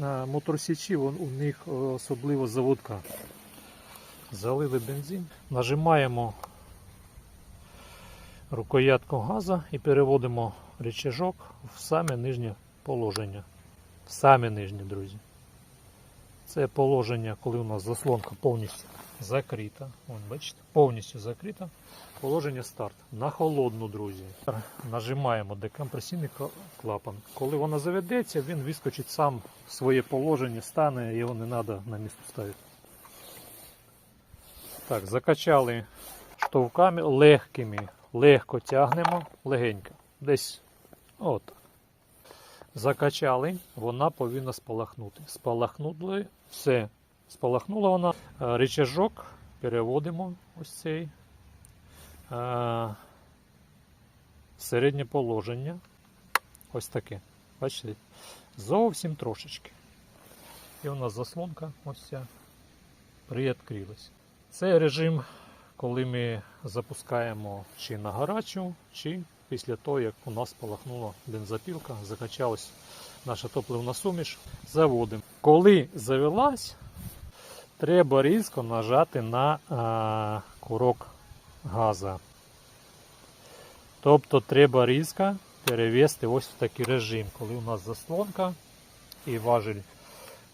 моторсічі у них е, особливо заводка. Залили бензин, нажимаємо рукоятку газа і переводимо речажок в саме нижнє положення. В саме нижнє, друзі. Це положення, коли у нас заслонка повністю закрита. Вон, бачите, повністю закрита. Положення старт. На холодну, друзі. Нажимаємо декомпресійний клапан. Коли вона заведеться, він вискочить сам в своє положення, стане, його не треба на місце ставити. Так, закачали штовхами легкими. Легко тягнемо, легенько. Десь от. Закачали, вона повинна спалахнути. Спалахнули, все. Спалахнула вона. Е, Рычажок переводимо ось цей. Е, Середнє положення. Ось таке. Бачите? Зовсім трошечки. І у нас заслонка ось ця приоткрилась. Це режим, коли ми запускаємо чи на гарячу, чи після того, як у нас спалахнула бензопілка, закачалась наша топливна суміш, заводимо. Коли завелась, треба різко нажати на а, курок газа. Тобто треба різко перевести ось в такий режим, коли у нас заслонка і важель,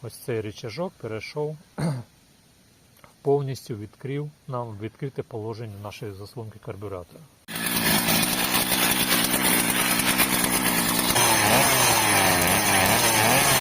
ось цей рычажок перейшов повністю відкрив нам відкрите положення нашої заслонки карбюратора.